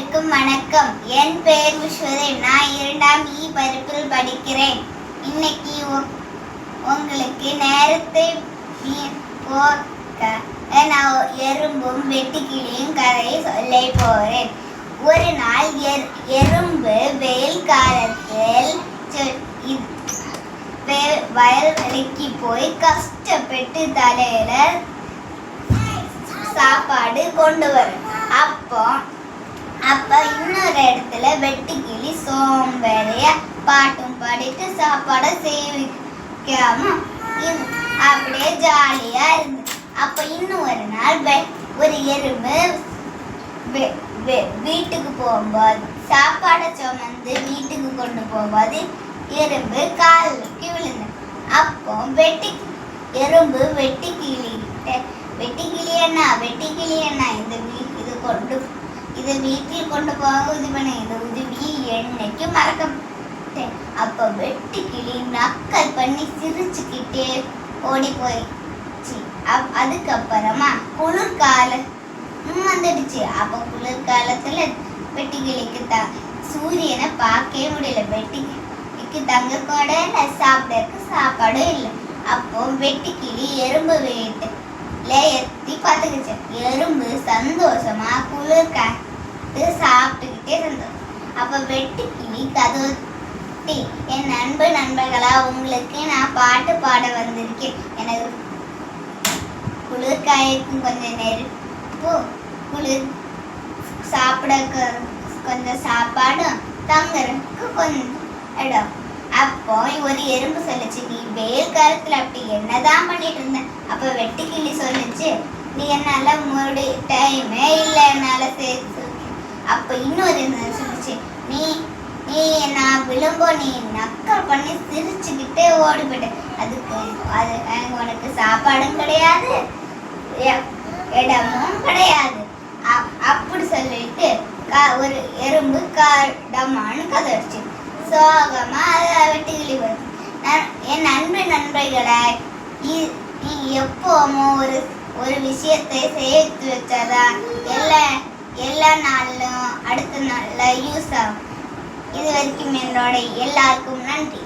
அனைவருக்கும் வணக்கம். என் பெயர் விஸ்வதேவ். நான் இரண்டாம் இ பருப்பில் படிக்கிறேன். இன்னைக்கு உங்களுக்கு நேரத்தை போக்க நான் எறும்பும் வெட்டுக்கிளியும் கதையை சொல்ல போறேன். ஒரு நாள் எர்- எறும்பு வெயில் காலத்தில் வயல் இ- போய் கஷ்டப்பட்டு தலையில சாப்பாடு கொண்டு வரும். அப்போ அப்ப இன்னொரு இடத்துல வெட்டுக்கிளி சோம்பேறிய பாட்டும் பாடிட்டு சாப்பாடை சேவிக்காம அப்படியே ஜாலியா இருந்து. அப்ப இன்னும் ஒரு நாள் வெ- ஒரு எறும்பு வெ- வெ- வீட்டுக்கு போகும்போது சாப்பாடை சுமந்து வீட்டுக்கு கொண்டு போகும்போது எறும்பு காலுக்கு விழுந்து. அப்போ வெட்டி எறும்பு வெட்டி கிளிகிட்ட வெட்டி கிளியண்ணா வெட்டி கிளியண்ணா இந்த வீ இது கொண்டு இதை வீட்டில் கொண்டு போக இது உதவி என்னைக்கு மறக்க மாட்டேன் அப்போ வெட்டி கிளி நக்கல் பண்ணி சிரிச்சுக்கிட்டே ஓடி போயிடுச்சு அதுக்கப்புறமா குளிர்காலம் வந்துடுச்சு. அப்போ குளிர்காலத்துல வெட்டிக்கிளிக்கு த சூரியனை பார்க்கவே முடியல. வெட்டிக்கிளிக்கு தங்க கூட இல்லை சாப்பிடறதுக்கு சாப்பாடும் இல்லை. அப்போ வெட்டிக்கிளி எறும்பு வீட்டுல எத்தி பார்த்துக்கிச்சு. எறும்பு சந்தோஷமா குளிர் காத்து சாப்பிட்டுக்கிட்டே இருந்தோம். அப்போ வெட்டுக்கிளி கதவு என் நண்பு நண்பர்களா உங்களுக்கு நான் பாட்டு பாட வந்திருக்கேன். எனக்கு குளிர் காய்க்கும் கொஞ்சம் நெருப்பு குளிர் சாப்பிட கொஞ்சம் சாப்பாடும் தங்குறதுக்கு கொஞ்சம் இடம். அப்போ ஒரு எறும்பு சொல்லுச்சு நீ வெயில் காலத்துல அப்படி என்னதான் பண்ணிட்டு இருந்த? அப்ப வெட்டுக்கிளி சொல்லுச்சு நீ என்னால முடி டைமே இல்லை என்னால சேர்த்து அப்ப இன்னொரு என்ன சிரிச்சு நீ நீ நான் விழும்போ நீ நக்கல் பண்ணி சிரிச்சுக்கிட்டே ஓடி போயிட்ட அதுக்கு அது உனக்கு சாப்பாடும் கிடையாது. இடமும் கிடையாது. அப்- அப்படி சொல்லிட்டு ஒரு எறும்பு கடமான்னு கதறிச்சு சோகமா அதை விட்டு வரும் நான் என் நண்பு நண்பர்களை நீ எப்போமோ ஒரு ஒரு விஷயத்தை சேர்த்து வச்சாதான் எல்லா எல்லா நாளிலும் அடுத்த நாளில் யூஸ் ஆகும். இது வரைக்கும் என்னோட எல்லாருக்கும் நன்றி.